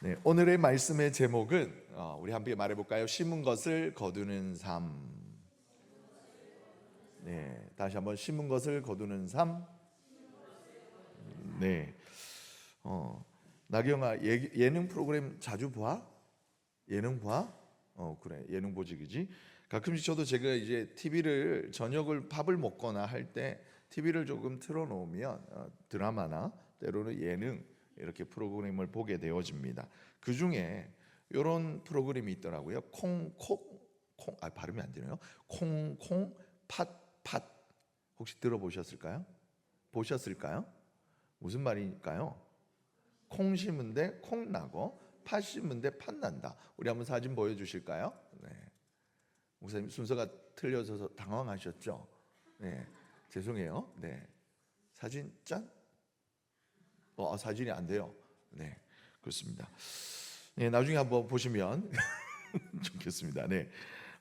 네, 오늘의 말씀의 제목은 어, 우리 함께 말해볼까요? 심은 것을 거두는 삶. 네, 다시 한번 심은 것을 거두는 삶. 네, 어, 나경아 예, 예능 프로그램 자주 봐? 예능 봐? 어 그래 예능 보직이지. 가끔씩 저도 제가 이제 TV를 저녁을 밥을 먹거나 할 때 TV를 조금 틀어놓으면 어, 드라마나 때로는 예능 이렇게 프로그램을 보게 되어집니다. 그 중에 이런 프로그램이 있더라고요. 콩콩 콩, 아 발음이 안 되네요. 콩콩 팥팥 혹시 들어보셨을까요? 보셨을까요? 무슨 말일까요? 콩 심은데 콩 나고 팥 심은데 팥 난다. 우리 한번 사진 보여주실까요? 네. 목사님 순서가 틀려져서 당황하셨죠? 네. 죄송해요. 네. 사진 짠? 어, 사진이 안 돼요. 네. 그렇습니다. 네, 나중에 한번 보시면 좋겠습니다. 네.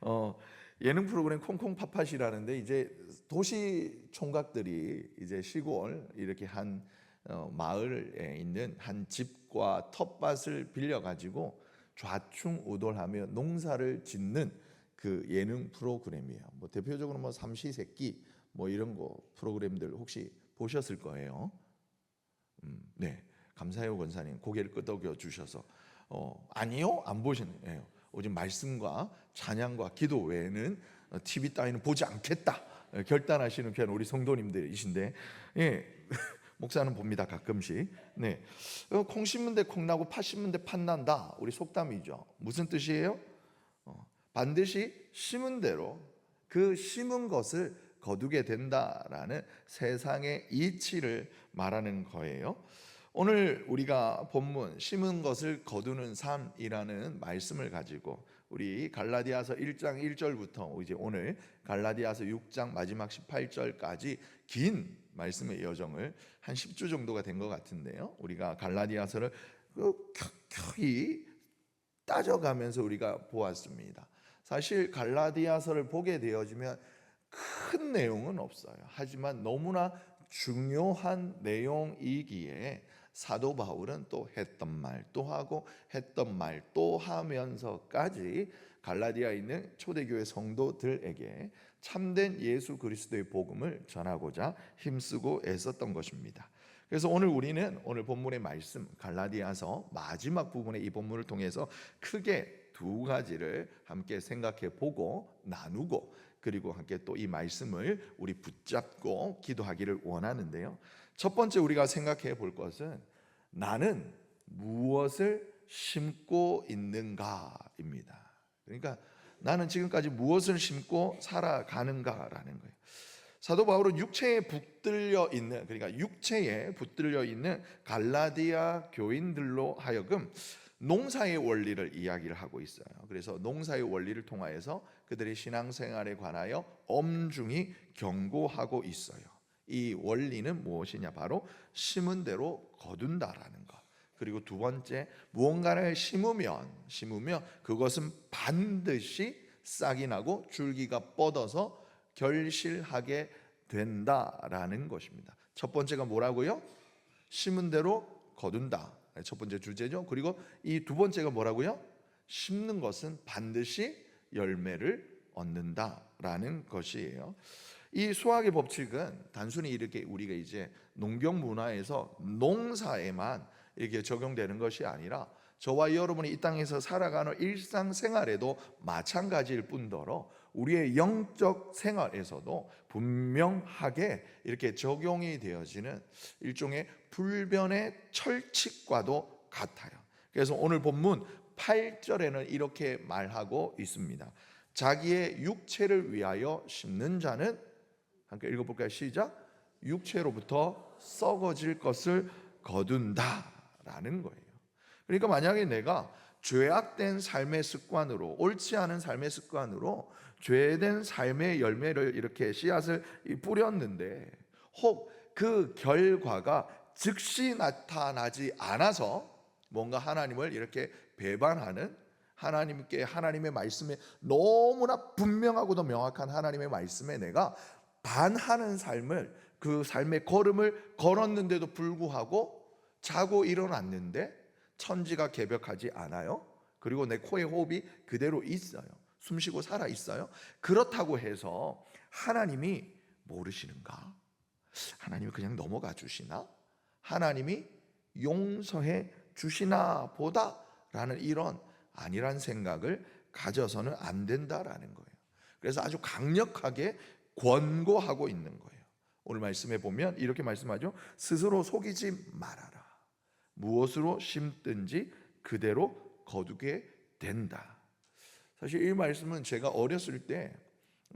어, 예능 프로그램 콩콩팥팥이라는데 이제 도시 총각들이 이제 시골 이렇게 한 어, 마을에 있는 한 집과 텃밭을 빌려 가지고 좌충우돌하며 농사를 짓는 그 예능 프로그램이에요. 뭐 대표적으로 뭐 삼시세끼 뭐 이런 거 프로그램들 혹시 보셨을 거예요. 음, 네, 감사해요 권사님 고개를 끄덕여 주셔서 어, 아니요 안 보시네요. 오직 말씀과 찬양과 기도 외에는 TV 따위는 보지 않겠다 예, 결단하시는 그냥 우리 성도님들이신데 예. 목사는 봅니다 가끔씩. 네, 어, 콩 심은 데 콩 나고 팥 심은 데 팥 난다. 우리 속담이죠. 무슨 뜻이에요? 어, 반드시 심은 대로 그 심은 것을 거두게 된다라는 세상의 이치를 말하는 거예요. 오늘 우리가 본문 심은 것을 거두는 삶이라는 말씀을 가지고 우리 갈라디아서 1장 1절부터 이제 오늘 갈라디아서 6장 마지막 18절까지 긴 말씀의 여정을 한 10주 정도가 된 것 같은데요. 우리가 갈라디아서를 그 켜켜이 따져가면서 우리가 보았습니다. 사실 갈라디아서를 보게 되어지면 큰 내용은 없어요. 하지만 너무나 중요한 내용이기에 사도 바울은 또 했던 말 또 하고 했던 말 또 하면서까지 갈라디아에 있는 초대교회 성도들에게 참된 예수 그리스도의 복음을 전하고자 힘쓰고 애썼던 것입니다. 그래서 오늘 우리는 오늘 본문의 말씀 갈라디아서 마지막 부분의 이 본문을 통해서 크게 두 가지를 함께 생각해 보고 나누고 그리고 함께 또 이 말씀을 우리 붙잡고 기도하기를 원하는데요. 첫 번째 우리가 생각해 볼 것은 나는 무엇을 심고 있는가입니다. 그러니까 나는 지금까지 무엇을 심고 살아가는가라는 거예요. 사도 바울은 육체에 붙들려 있는 그러니까 육체에 붙들려 있는 갈라디아 교인들로 하여금 농사의 원리를 이야기를 하고 있어요. 그래서 농사의 원리를 통하여서 그들의 신앙생활에 관하여 엄중히 경고하고 있어요. 이 원리는 무엇이냐? 바로 심은 대로 거둔다라는 것. 그리고 두 번째, 무언가를 심으면 심으면 그것은 반드시 싹이 나고 줄기가 뻗어서 결실하게 된다라는 것입니다. 첫 번째가 뭐라고요? 심은 대로 거둔다. 첫 번째 주제죠. 그리고 이 두 번째가 뭐라고요? 심는 것은 반드시 열매를 얻는다라는 것이에요. 이 수학의 법칙은 단순히 이렇게 우리가 이제 농경 문화에서 농사에만 이렇게 적용되는 것이 아니라 저와 여러분이 이 땅에서 살아가는 일상생활에도 마찬가지일 뿐더러 우리의 영적 생활에서도 분명하게 이렇게 적용이 되어지는 일종의 불변의 철칙과도 같아요. 그래서 오늘 본문 8절에는 이렇게 말하고 있습니다. 자기의 육체를 위하여 심는 자는 함께 읽어볼까요? 시작. 육체로부터 썩어질 것을 거둔다라는 거예요. 그러니까 만약에 내가 죄악된 삶의 습관으로 옳지 않은 삶의 습관으로 죄된 삶의 열매를 이렇게 씨앗을 뿌렸는데 혹 그 결과가 즉시 나타나지 않아서 뭔가 하나님을 이렇게 배반하는 하나님께 하나님의 말씀에 너무나 분명하고도 명확한 하나님의 말씀에 내가 반하는 삶을 그 삶의 걸음을 걸었는데도 불구하고 자고 일어났는데 천지가 개벽하지 않아요. 그리고 내 코에 호흡이 그대로 있어요. 숨쉬고 살아 있어요. 그렇다고 해서 하나님이 모르시는가? 하나님이 그냥 넘어가 주시나? 하나님이 용서해 주시나 보다라는 이런 아니란 생각을 가져서는 안 된다라는 거예요. 그래서 아주 강력하게 권고하고 있는 거예요. 오늘 말씀에 보면 이렇게 말씀하죠. 스스로 속이지 말아라. 무엇으로 심든지 그대로 거두게 된다. 사실 이 말씀은 제가 어렸을 때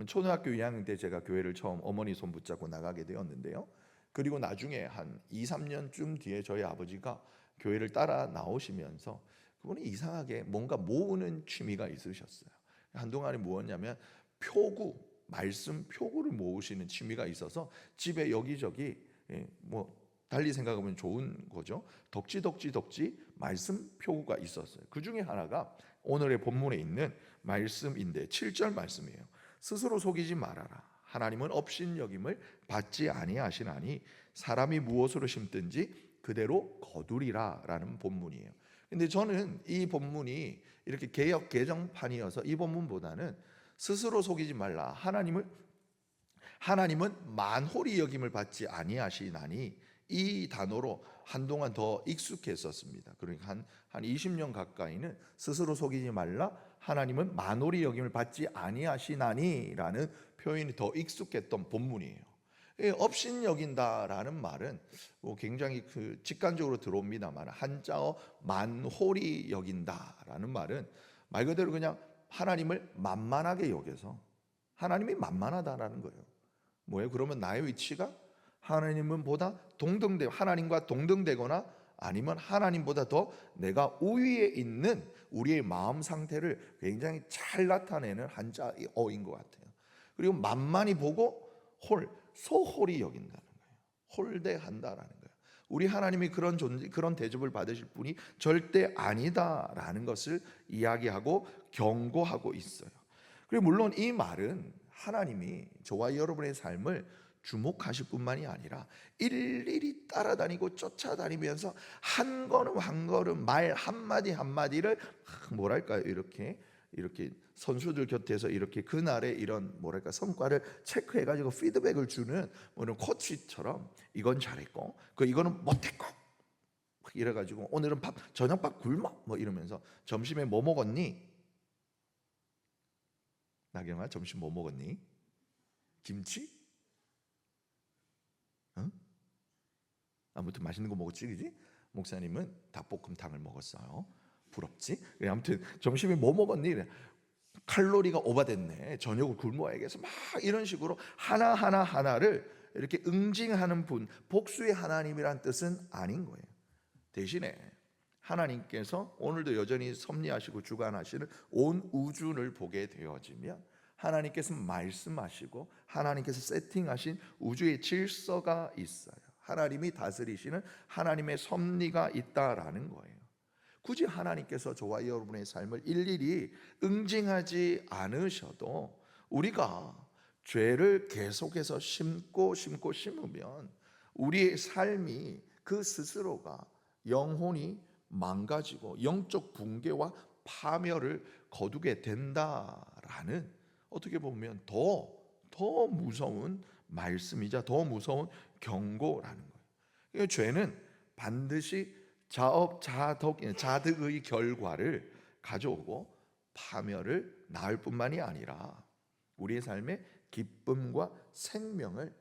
초등학교 2학년 때 제가 교회를 처음 어머니 손 붙잡고 나가게 되었는데요. 그리고 나중에 한 2, 3년쯤 뒤에 저희 아버지가 교회를 따라 나오시면서 그분이 이상하게 뭔가 모으는 취미가 있으셨어요. 한동안에 무엇냐면 표구, 말씀 표구를 모으시는 취미가 있어서 집에 여기저기 예, 뭐 달리 생각하면 좋은 거죠. 덕지 덕지 덕지 말씀 표구가 있었어요. 그 중에 하나가 오늘의 본문에 있는 말씀인데 7절 말씀이에요. 스스로 속이지 말아라. 하나님은 업신여김을 받지 아니하시나니 사람이 무엇으로 심든지 그대로 거두리라라는 본문이에요. 근데 저는 이 본문이 이렇게 개혁 개정판이어서 이 본문보다는 스스로 속이지 말라. 하나님을 하나님은 만홀이 여김을 받지 아니하시나니 이 단어로 한동안 더 익숙했었습니다. 그러니까 한, 한 20년 가까이는 스스로 속이지 말라 하나님은 만홀이 여김을 받지 아니하시나니라는 표현이 더 익숙했던 본문이에요. 예, 업신 여긴다라는 말은 뭐 굉장히 그 직관적으로 들어옵니다만 한자어 만홀이 여긴다라는 말은 말 그대로 그냥 하나님을 만만하게 여겨서 하나님이 만만하다라는 거예요. 뭐예요? 그러면 나의 위치가 하나님은 보다 동등되 하나님과 동등되거나 아니면 하나님보다 더 내가 우위에 있는 우리의 마음 상태를 굉장히 잘 나타내는 한자어인 것 같아요. 그리고 만만히 보고 홀 소홀히 여긴다는 거예요. 홀대한다라는 거예요. 우리 하나님이 그런 존재 그런 대접을 받으실 분이 절대 아니다라는 것을 이야기하고 경고하고 있어요. 그리고 물론 이 말은 하나님이 저와 여러분의 삶을 주목하실 뿐만이 아니라 일일이 따라다니고 쫓아다니면서 한 걸음 한 걸음 말 한마디 한마디를 뭐랄까요 이렇게 이렇게 선수들 곁에서 이렇게 그날의 이런 뭐랄까 성과를 체크해 가지고 피드백을 주는 뭐 이런 코치처럼 이건 잘했고 그 이거는 못했고 이래 가지고 오늘은 밥 저녁밥 굶어 뭐 이러면서 점심에 뭐 먹었니? 나경아 점심 뭐 먹었니? 김치? 응? 아무튼 맛있는 거 먹었지, 그지? 목사님은 닭볶음탕을 먹었어요. 부럽지? 아무튼 점심에 뭐 먹었니? 칼로리가 오바됐네. 저녁을 굶어야겠어. 막 이런 식으로 하나 하나 하나를 이렇게 응징하는 분, 복수의 하나님이란 뜻은 아닌 거예요. 대신에 하나님께서 오늘도 여전히 섭리하시고 주관하시는 온 우주를 보게 되어지면 하나님께서 말씀하시고 하나님께서 세팅하신 우주의 질서가 있어요. 하나님이 다스리시는 하나님의 섭리가 있다라는 거예요. 굳이 하나님께서 저와 여러분의 삶을 일일이 응징하지 않으셔도 우리가 죄를 계속해서 심고 심고 심으면 우리의 삶이 그 스스로가 영혼이 망가지고 영적 붕괴와 파멸을 거두게 된다라는 어떻게 보면 더, 더 무서운 말씀이자 더 무서운 경고라는 거예요. 그러니까 죄는 반드시 자업, 자덕, 자득의 결과를 가져오고 파멸을 낳을 뿐만이 아니라 우리의 삶에 기쁨과 생명을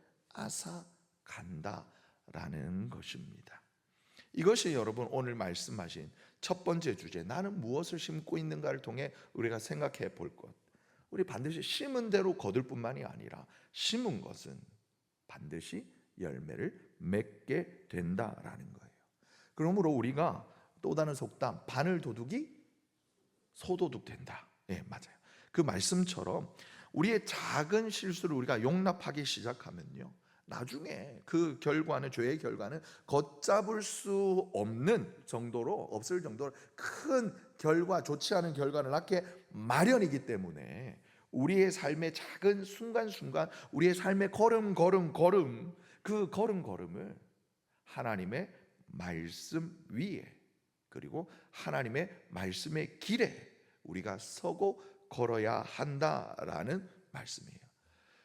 앗아간다라는 것입니다. 이것이 여러분 오늘 말씀하신 첫 번째 주제 나는 무엇을 심고 있는가를 통해 우리가 생각해 볼 것. 우리 반드시 심은 대로 거둘 뿐만이 아니라 심은 것은 반드시 열매를 맺게 된다라는 거예요. 그러므로 우리가 또 다른 속담 바늘 도둑이 소도둑 된다. 예, 맞아요. 그 말씀처럼 우리의 작은 실수를 우리가 용납하기 시작하면요. 나중에 그 결과는 죄의 결과는 걷잡을 수 없는 정도로 없을 정도로 큰 결과 좋지 않은 결과를 낳게 마련이기 때문에 우리의 삶의 작은 순간순간 우리의 삶의 걸음 걸음 걸음 그 걸음 걸음을 하나님의 말씀 위에 그리고 하나님의 말씀의 길에 우리가 서고 걸어야 한다라는 말씀이에요.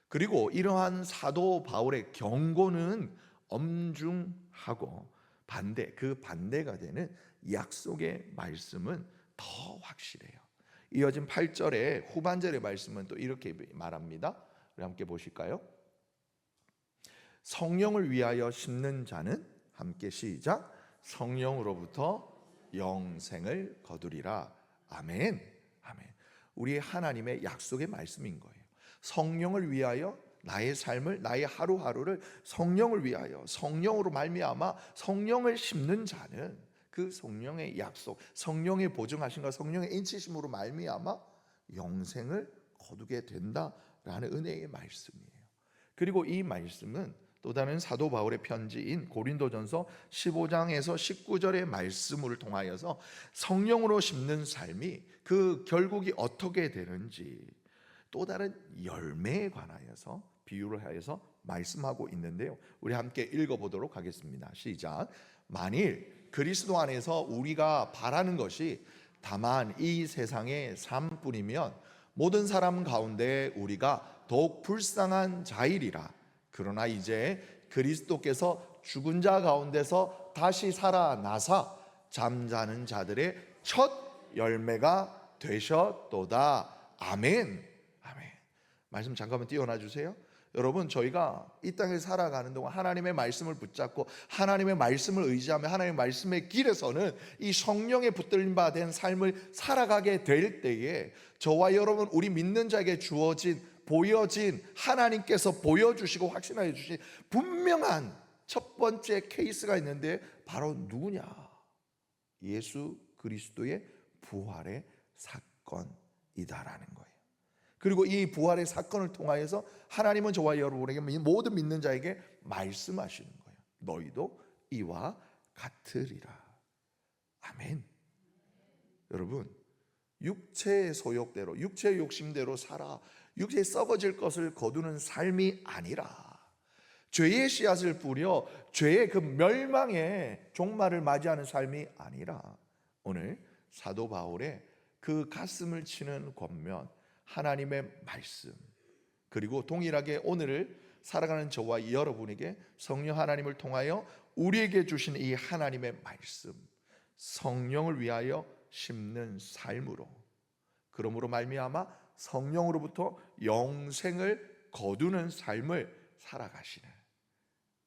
그리고 이러한 사도 바울의 경고는 엄중하고 반대 그 반대가 되는 약속의 말씀은 더 확실해요. 이어진 8절의 후반절의 말씀은 또 이렇게 말합니다. 우리 함께 보실까요? 성령을 위하여 심는 자는 함께 시작 성령으로부터 영생을 거두리라. 아멘. 아멘. 우리 하나님의 약속의 말씀인 거예요. 성령을 위하여 나의 삶을 나의 하루하루를 성령을 위하여 성령으로 말미암아 성령을 심는 자는 그 성령의 약속, 성령의 보증하신과 성령의 인치심으로 말미암아 영생을 거두게 된다라는 은혜의 말씀이에요. 그리고 이 말씀은 또 다른 사도 바울의 편지인 고린도전서 15장에서 19절의 말씀을 통하여서 성령으로 심는 삶이 그 결국이 어떻게 되는지 또 다른 열매에 관하여서 비유를 하여서 말씀하고 있는데요. 우리 함께 읽어보도록 하겠습니다. 시작. 만일 그리스도 안에서 우리가 바라는 것이 다만 이 세상의 삶뿐이면 모든 사람 가운데 우리가 더욱 불쌍한 자이리라. 그러나 이제 그리스도께서 죽은 자 가운데서 다시 살아나사 잠자는 자들의 첫 열매가 되셨도다. 아멘. 아멘. 말씀 잠깐만 띄워놔 주세요. 여러분 저희가 이 땅에 살아가는 동안 하나님의 말씀을 붙잡고 하나님의 말씀을 의지하며 하나님의 말씀의 길에서는 이 성령에 붙들림 바된 삶을 살아가게 될 때에 저와 여러분 우리 믿는 자에게 주어진 보여진 하나님께서 보여주시고 확신하여 주신 분명한 첫 번째 케이스가 있는데 바로 누구냐? 예수 그리스도의 부활의 사건이다라는 거예요. 그리고 이 부활의 사건을 통하여서 하나님은 저와 여러분에게 모든 믿는 자에게 말씀하시는 거예요. 너희도 이와 같으리라. 아멘. 여러분, 육체의 소욕대로, 육체의 욕심대로 살아 육체에 썩어질 것을 거두는 삶이 아니라 죄의 씨앗을 뿌려 죄의 그 멸망의 종말을 맞이하는 삶이 아니라 오늘 사도 바울의 그 가슴을 치는 권면 하나님의 말씀 그리고 동일하게 오늘을 살아가는 저와 여러분에게 성령 하나님을 통하여 우리에게 주신 이 하나님의 말씀 성령을 위하여 심는 삶으로 그러므로 말미암아 성령으로부터 영생을 거두는 삶을 살아가시는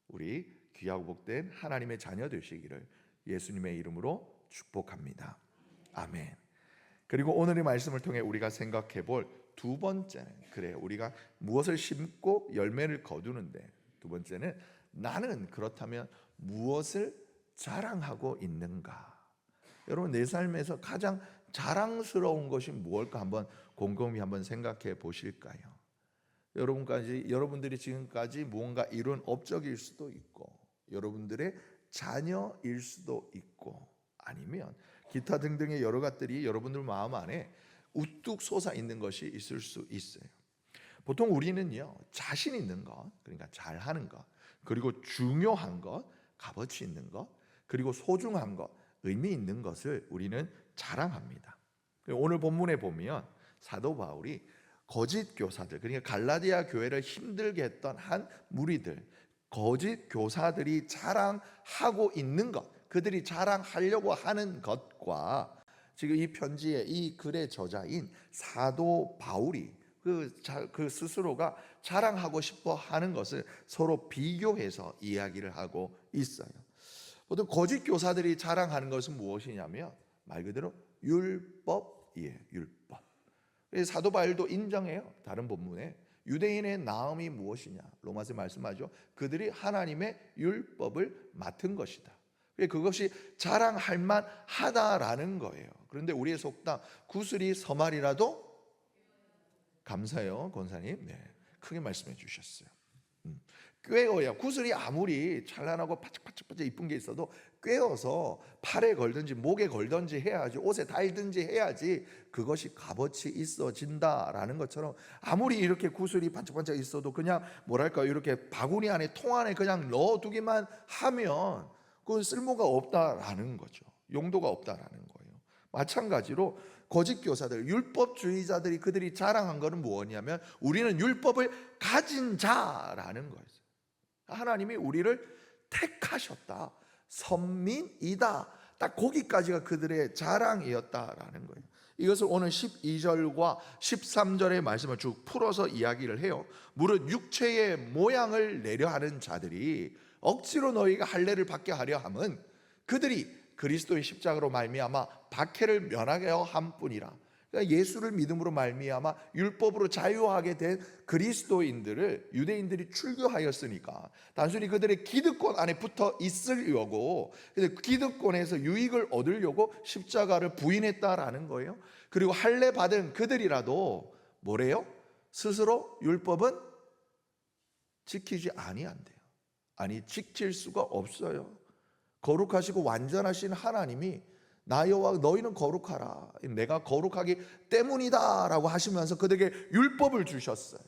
우리 귀하고 복된 하나님의 자녀 되시기를 예수님의 이름으로 축복합니다. 아멘. 그리고 오늘의 말씀을 통해 우리가 생각해 볼 두 번째는 그래 우리가 무엇을 심고 열매를 거두는데 두 번째는 나는 그렇다면 무엇을 자랑하고 있는가? 여러분 내 삶에서 가장 자랑스러운 것이 무엇일까 한번 곰곰이 한번 생각해 보실까요? 여러분까지 여러분들이 지금까지 무언가 이룬 업적일 수도 있고 여러분들의 자녀일 수도 있고 아니면 기타 등등의 여러 것들이 여러분들 마음 안에 우뚝 솟아 있는 것이 있을 수 있어요. 보통 우리는요 자신 있는 것 그러니까 잘하는 것 그리고 중요한 것 값어치 있는 것 그리고 소중한 것 의미 있는 것을 우리는 자랑합니다. 오늘 본문에 보면 사도 바울이 거짓 교사들 그러니까 갈라디아 교회를 힘들게 했던 한 무리들 거짓 교사들이 자랑하고 있는 것 그들이 자랑하려고 하는 것과 지금 이 편지의 이 글의 저자인 사도 바울이 그, 자, 그 스스로가 자랑하고 싶어 하는 것을 서로 비교해서 이야기를 하고 있어요. 보통 거짓 교사들이 자랑하는 것은 무엇이냐면 말 그대로 율법이에요. 율법. 사도 바울도 인정해요. 다른 본문에 유대인의 나음이 무엇이냐? 로마서 말씀하죠. 그들이 하나님의 율법을 맡은 것이다. 그것이 자랑할 만하다라는 거예요. 그런데 우리의 속담 구슬이 서말이라도 감사해요, 권사님. 네, 크게 말씀해 주셨어요. 음. 꿰어야 구슬이 아무리 찬란하고 바짝바짝바짝 이쁜 게 있어도 꿰어서 팔에 걸든지 목에 걸든지 해야지 옷에 달든지 해야지 그것이 값어치 있어진다라는 것처럼 아무리 이렇게 구슬이 반짝반짝 있어도 그냥 뭐랄까 이렇게 바구니 안에 통 안에 그냥 넣어두기만 하면 그건 쓸모가 없다라는 거죠. 용도가 없다라는 거예요. 마찬가지로 거짓 교사들, 율법주의자들이 그들이 자랑한 것은 무엇이냐면 우리는 율법을 가진 자라는 거예요. 하나님이 우리를 택하셨다. 선민이다. 딱 거기까지가 그들의 자랑이었다라는 거예요. 이것을 오늘 12절과 13절의 말씀을 쭉 풀어서 이야기를 해요. 무릇 육체의 모양을 내려 하는 자들이 억지로 너희가 할례를 받게 하려 함은 그들이 그리스도의 십자가로 말미암아 박해를 면하게 함뿐이라. 그러니까 예수를 믿음으로 말미암아 율법으로 자유하게 된 그리스도인들을 유대인들이 출교하였으니까 단순히 그들의 기득권 안에 붙어 있으려고 기득권에서 유익을 얻으려고 십자가를 부인했다라는 거예요. 그리고 할례 받은 그들이라도 뭐래요? 스스로 율법은 지키지 아니한대요. 아니 지킬 수가 없어요. 거룩하시고 완전하신 하나님이 나 여호와 너희는 거룩하라. 내가 거룩하기 때문이다라고 하시면서 그들에게 율법을 주셨어요.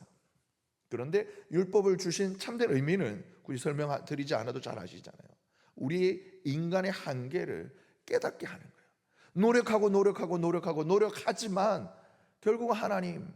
그런데 율법을 주신 참된 의미는 굳이 설명 드리지 않아도 잘 아시잖아요. 우리의 인간의 한계를 깨닫게 하는 거예요. 노력하고 노력하고 노력하고 노력하지만 결국 하나님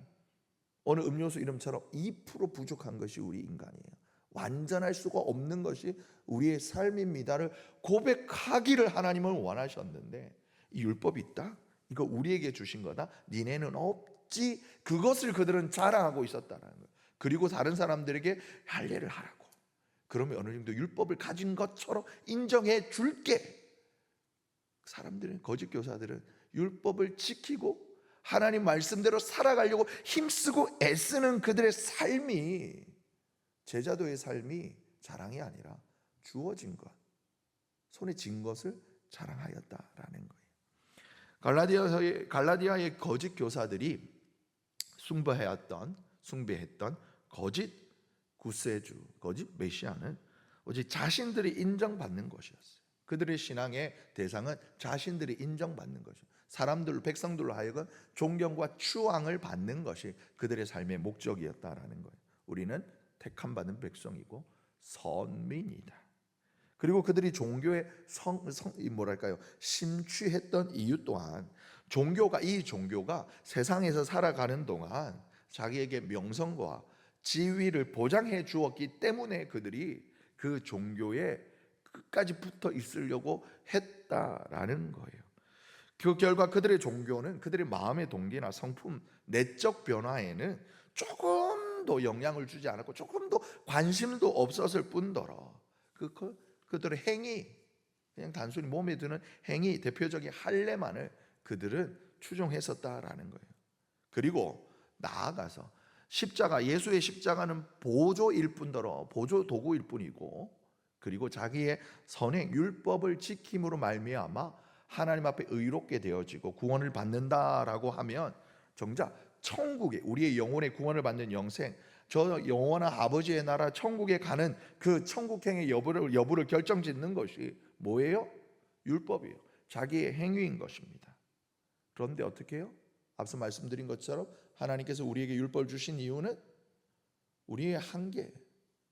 어느 음료수 이름처럼 2% 부족한 것이 우리 인간이에요. 완전할 수가 없는 것이 우리의 삶입니다를 고백하기를 하나님은 원하셨는데 이 율법이 있다? 이거 우리에게 주신 거다? 니네는 없지? 그것을 그들은 자랑하고 있었다는 거예요. 그리고 다른 사람들에게 할례를 하라고. 그러면 어느 정도 율법을 가진 것처럼 인정해 줄게. 사람들은 거짓 교사들은 율법을 지키고 하나님 말씀대로 살아가려고 힘쓰고 애쓰는 그들의 삶이 제자도의 삶이 자랑이 아니라 주어진 것, 손에 쥔 것을 자랑하였다라는 거예요. 갈라디아의 갈라디아의 거짓 교사들이 숭배해왔던 숭배했던 거짓 구세주, 거짓 메시아는 오직 자신들이 인정받는 것이었어요. 그들의 신앙의 대상은 자신들이 인정받는 것이요. 사람들, 백성들로 하여금 존경과 추앙을 받는 것이 그들의 삶의 목적이었다라는 거예요. 우리는 택함 받은 백성이고 선민이다. 그리고 그들이 종교에 성, 성 뭐랄까요 심취했던 이유 또한 종교가 이 종교가 세상에서 살아가는 동안 자기에게 명성과 지위를 보장해 주었기 때문에 그들이 그 종교에 끝까지 붙어 있으려고 했다라는 거예요. 그 결과 그들의 종교는 그들의 마음의 동기나 성품, 내적 변화에는 조금 도 영향을 주지 않았고 조금도 관심도 없었을 뿐더러 그, 그 그들의 행위 그냥 단순히 몸에 드는 행위 대표적인 할례만을 그들은 추종했었다라는 거예요. 그리고 나아가서 십자가 예수의 십자가는 보조일 뿐더러 보조 도구일 뿐이고 그리고 자기의 선행 율법을 지킴으로 말미암아 하나님 앞에 의롭게 되어지고 구원을 받는다라고 하면 정작 천국에 우리의 영혼의 구원을 받는 영생 저 영원한 아버지의 나라 천국에 가는 그 천국행의 여부를 여부를 결정짓는 것이 뭐예요? 율법이에요. 자기의 행위인 것입니다. 그런데 어떻게 해요? 앞서 말씀드린 것처럼 하나님께서 우리에게 율법을 주신 이유는 우리의 한계.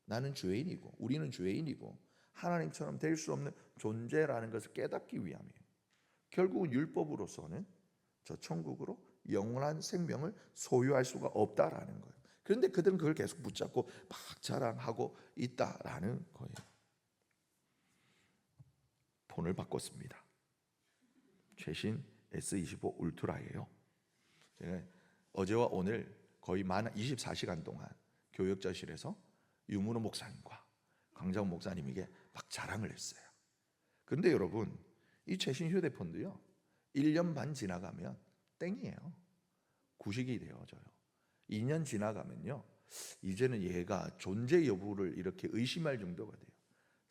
나는 죄인이고 우리는 죄인이고 하나님처럼 될 수 없는 존재라는 것을 깨닫기 위함이에요. 결국은 율법으로서는 저 천국으로 영원한 생명을 소유할 수가 없다라는 거예요. 그런데 그들은 그걸 계속 붙잡고 막 자랑하고 있다라는 거예요. 폰을 바꿨습니다. 최신 S25 울트라예요. 제가 어제와 오늘 거의 만 24시간 동안 교역자실에서 유문호 목사님과 강장 목사님에게 막 자랑을 했어요. 그런데 여러분 이 최신 휴대폰도요 1년 반 지나가면 땡이에요. 구식이 되어져요. 2년 지나가면요 이제는 얘가 존재 여부를 이렇게 의심할 정도가 돼요.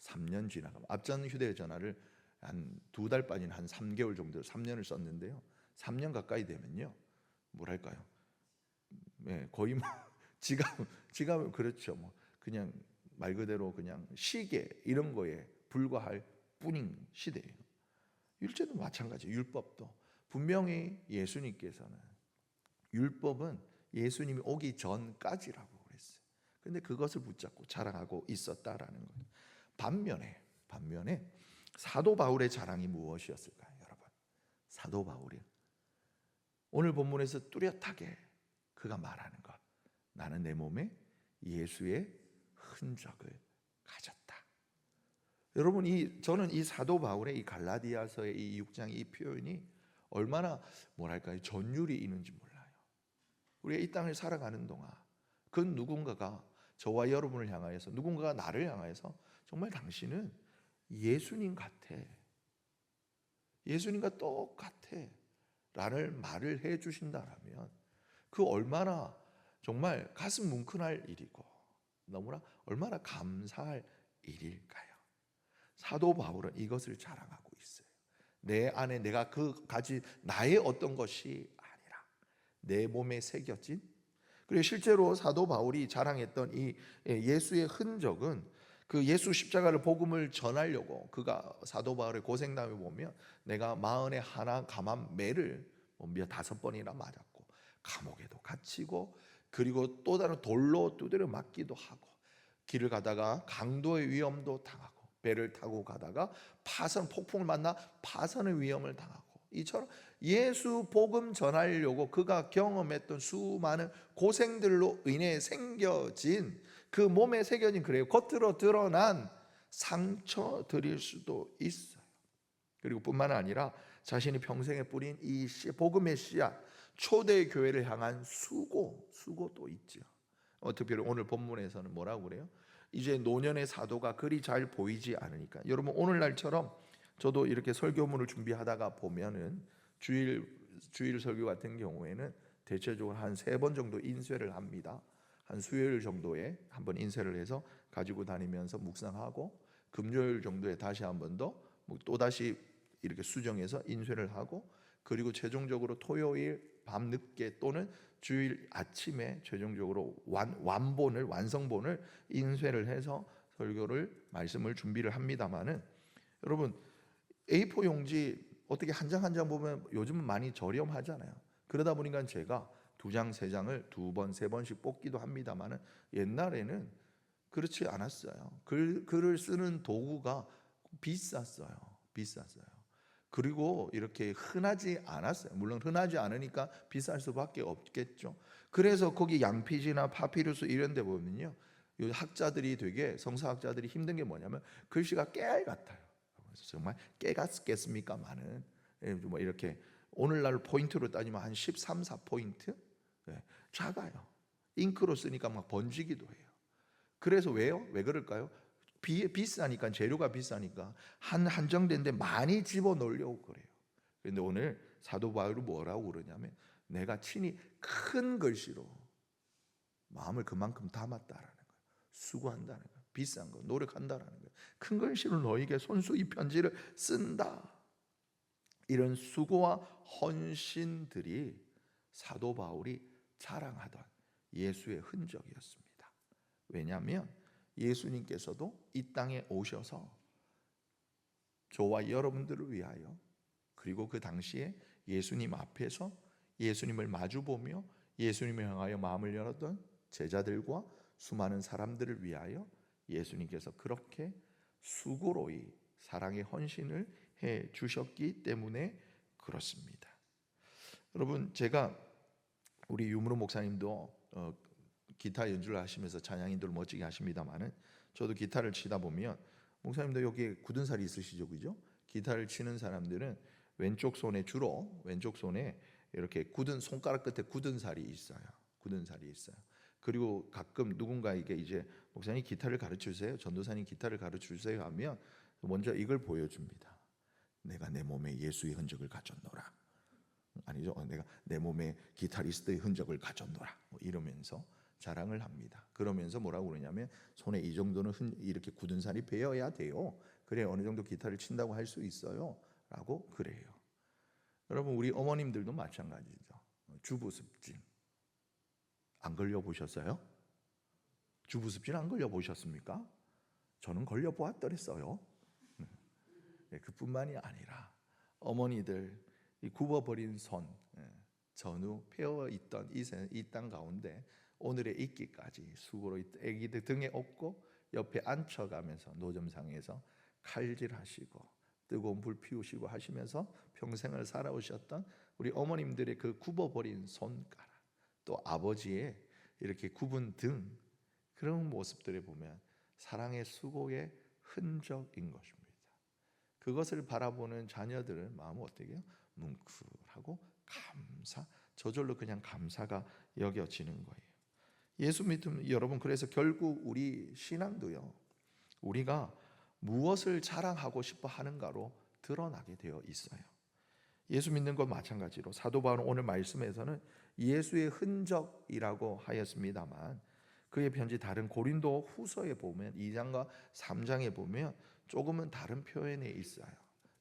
3년 지나가면 앞전 휴대전화를 한 두 달 빠진 한 3개월 정도 3년을 썼는데요. 3년 가까이 되면요 뭐랄까요? 네, 거의 뭐 지갑 지갑은 그렇죠. 뭐 그냥 말 그대로 그냥 시계 이런 거에 불과할 뿐인 시대예요. 율제도 마찬가지. 율법도 분명히 예수님께서는 율법은 예수님이 오기 전까지라고 그랬어요. 근데 그것을 붙잡고 자랑하고 있었다라는 거예요. 반면에 반면에 사도 바울의 자랑이 무엇이었을까요? 사도 바울이 오늘 본문에서 뚜렷하게 그가 말하는 것. 나는 내 몸에 예수의 흔적을 가졌다. 여러분 이 저는 이 사도 바울의 이 갈라디아서의 이 6장 이 표현이 얼마나 뭐랄까요 전율이 있는지 몰라요. 우리가 이 땅을 살아가는 동안 그 누군가가 저와 여러분을 향하여서 누군가가 나를 향하여서 정말 당신은 예수님 같아. 예수님과 똑같아. 라는 말을 해 주신다라면 그 얼마나 정말 가슴 뭉클할 일이고 너무나 얼마나 감사할 일일까요? 사도 바울은 이것을 자랑하고 있어요. 내 안에 내가 그 가진 나의 어떤 것이 아니라 내 몸에 새겨진 그리고 실제로 사도 바울이 자랑했던 이 예수의 흔적은 그 예수 십자가를 복음을 전하려고 그가 사도 바울의 고생담에 보면 내가 마흔에 하나 감한 매를 몇 다섯 번이나 맞았고 감옥에도 갇히고 그리고 또 다른 돌로 두드려 맞기도 하고 길을 가다가 강도의 위험도 당하고 배를 타고 가다가 파선 폭풍을 만나 파선의 위험을 당하고 이처럼 예수 복음 전하려고 그가 경험했던 수많은 고생들로 인해 생겨진 그 몸에 새겨진 그래요 겉으로 드러난 상처들일 수도 있어요. 그리고 뿐만 아니라 자신이 평생에 뿌린 이 씨, 복음의 씨앗 초대 교회를 향한 수고 수고도 있죠. 어, 특별히 오늘 본문에서는 뭐라고 그래요? 이제 노년의 사도가 그리 잘 보이지 않으니까 여러분 오늘날처럼 저도 이렇게 설교문을 준비하다가 보면은 주일 주일 설교 같은 경우에는 대체적으로 한 세 번 정도 인쇄를 합니다. 한 수요일 정도에 한 번 인쇄를 해서 가지고 다니면서 묵상하고 금요일 정도에 다시 한 번 더 또 다시 이렇게 수정해서 인쇄를 하고 그리고 최종적으로 토요일 밤 늦게 또는 주일 아침에 최종적으로 완, 완본을 완성본을 인쇄를 해서 설교를 말씀을 준비를 합니다마는 여러분 A4 용지 어떻게 한 장 한 장 보면 요즘은 많이 저렴하잖아요. 그러다 보니까 제가 두 장 세 장을 두 번 세 번씩 뽑기도 합니다마는 옛날에는 그렇지 않았어요. 글 글을 쓰는 도구가 비쌌어요. 비쌌어요. 그리고 이렇게 흔하지 않았어요. 물론 흔하지 않으니까 비쌀 수밖에 없겠죠. 그래서 거기 양피지나 파피루스 이런 데 보면요. 요 학자들이 되게 성서학자들이 힘든 게 뭐냐면 글씨가 깨알 같아요. 정말 깨 같겠습니까? 많은 예, 뭐 이렇게 오늘날 포인트로 따지면 한 13, 4포인트? 네, 작아요. 잉크로 쓰니까 막 번지기도 해요. 그래서 왜요? 왜 그럴까요? 비, 비싸니까 재료가 비싸니까 한 한정된 데 많이 집어 넣으려고 그래요. 그런데 오늘 사도 바울이 뭐라고 그러냐면 내가 친히 큰 글씨로 마음을 그만큼 담았다라는 거예요. 수고한다는 거예요. 비싼 거 노력한다라는 거예요. 큰 글씨로 너에게 손수 이 편지를 쓴다. 이런 수고와 헌신들이 사도 바울이 자랑하던 예수의 흔적이었습니다. 왜냐하면 예수님께서도 이 땅에 오셔서 저와 여러분들을 위하여 그리고 그 당시에 예수님 앞에서 예수님을 마주보며 예수님을 향하여 마음을 열었던 제자들과 수많은 사람들을 위하여 예수님께서 그렇게 수고로이 사랑의 헌신을 해 주셨기 때문에 그렇습니다. 여러분 제가 우리 유무로 목사님도 어, 기타 연주를 하시면서 찬양인들을 멋지게 하십니다만은 저도 기타를 치다 보면 목사님도 여기에 굳은 살이 있으시죠, 그죠? 기타를 치는 사람들은 왼쪽 손에 주로 왼쪽 손에 이렇게 굳은 손가락 끝에 굳은 살이 있어요. 굳은 살이 있어요. 그리고 가끔 누군가에게 이제 목사님 기타를 가르쳐 주세요. 전도사님 기타를 가르쳐 주세요 하면 먼저 이걸 보여줍니다. 내가 내 몸에 예수의 흔적을 가졌노라. 아니죠. 내가 내 몸에 기타리스트의 흔적을 가졌노라. 뭐 이러면서 자랑을 합니다. 그러면서 뭐라고 그러냐면 손에 이 정도는 흔, 이렇게 굳은 살이 배어야 돼요. 그래 어느 정도 기타를 친다고 할 수 있어요. 라고 그래요. 여러분 우리 어머님들도 마찬가지죠. 주부습진 안 걸려 보셨어요? 주부습진 안 걸려 보셨습니까? 저는 걸려 보았더랬어요. 네, 그뿐만이 아니라 어머니들 이 굽어버린 손 예, 전후 폐어 있던 이 땅 가운데 오늘의 있기까지 수고로 아기들 등에 업고 옆에 앉혀가면서 노점상에서 칼질하시고 뜨거운 불 피우시고 하시면서 평생을 살아오셨던 우리 어머님들의 그 굽어버린 손가락 또 아버지의 이렇게 굽은 등 그런 모습들을 보면 사랑의 수고의 흔적인 것입니다. 그것을 바라보는 자녀들은 마음 어떻게 요 뭉클하고 감사 저절로 그냥 감사가 여겨지는 거예요. 예수 믿음 여러분 그래서 결국 우리 신앙도요. 우리가 무엇을 자랑하고 싶어 하는가로 드러나게 되어 있어요. 예수 믿는 것 마찬가지로 사도 바울은 오늘 말씀에서는 예수의 흔적이라고 하였습니다만 그의 편지 다른 고린도 후서에 보면 2장과 3장에 보면 조금은 다른 표현이 있어요.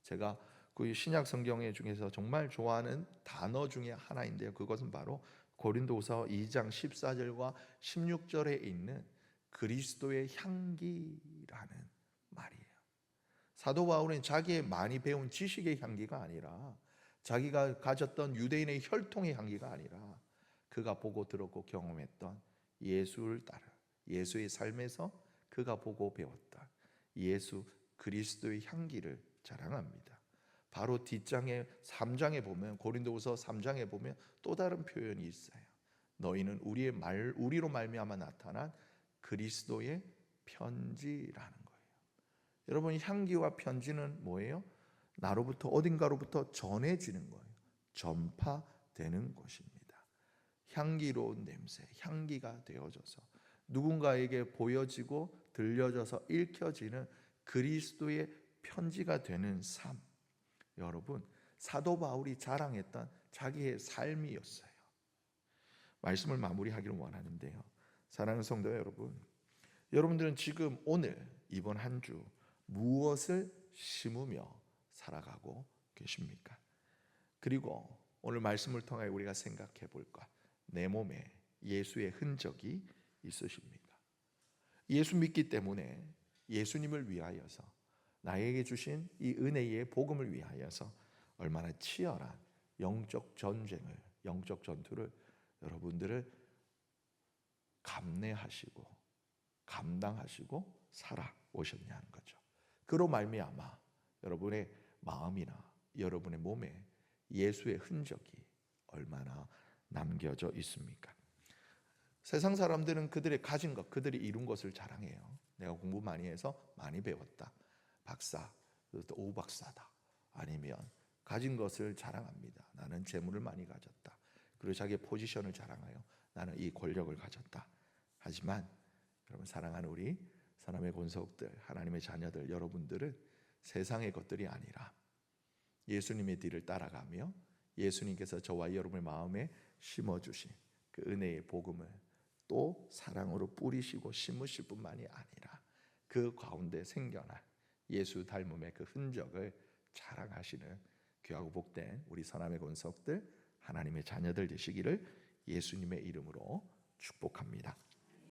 제가 그 신약 성경에 중에서 정말 좋아하는 단어 중에 하나인데요. 그것은 바로 고린도후서 2장 14절과 16절에 있는 그리스도의 향기라는 말이에요. 사도 바울은 자기의 많이 배운 지식의 향기가 아니라 자기가 가졌던 유대인의 혈통의 향기가 아니라 그가 보고 들었고 경험했던 예수를 따라 예수의 삶에서 그가 보고 배웠다. 예수 그리스도의 향기를 자랑합니다. 바로 뒷장에 3장에 보면 고린도후서 3장에 보면 또 다른 표현이 있어요. 너희는 우리의 말 우리로 말미암아 나타난 그리스도의 편지라는 거예요. 여러분 향기와 편지는 뭐예요? 나로부터 어딘가로부터 전해지는 거예요. 전파되는 것입니다. 향기로운 냄새, 향기가 되어져서 누군가에게 보여지고 들려져서 읽혀지는 그리스도의 편지가 되는 삶. 여러분, 사도 바울이 자랑했던 자기의 삶이었어요. 말씀을 마무리하기를 원하는데요. 사랑하는 성도 여러분, 여러분들은 지금 오늘 이번 한 주 무엇을 심으며 살아가고 계십니까? 그리고 오늘 말씀을 통해 우리가 생각해 볼까? 내 몸에 예수의 흔적이 있으십니까? 예수 믿기 때문에 예수님을 위하여서 나에게 주신 이 은혜의 복음을 위하여서 얼마나 치열한 영적 전쟁을 영적 전투를 여러분들을 감내하시고 감당하시고 살아오셨냐는 거죠. 그로 말미암아 여러분의 마음이나 여러분의 몸에 예수의 흔적이 얼마나 남겨져 있습니까? 세상 사람들은 그들의 가진 것, 그들이 이룬 것을 자랑해요. 내가 공부 많이 해서 많이 배웠다. 박사, 또 오박사다. 아니면 가진 것을 자랑합니다. 나는 재물을 많이 가졌다. 그리고 자기의 포지션을 자랑하여 나는 이 권력을 가졌다. 하지만 여러분 사랑하는 우리 사람의 권속들, 하나님의 자녀들 여러분들은 세상의 것들이 아니라 예수님의 뒤를 따라가며 예수님께서 저와 여러분의 마음에 심어 주신 그 은혜의 복음을 또 사랑으로 뿌리시고 심으실 뿐만이 아니라 그 가운데 생겨난 예수 닮음의 그 흔적을 자랑하시는 귀하고 복된 우리 선함의 권속들 하나님의 자녀들 되시기를 예수님의 이름으로 축복합니다.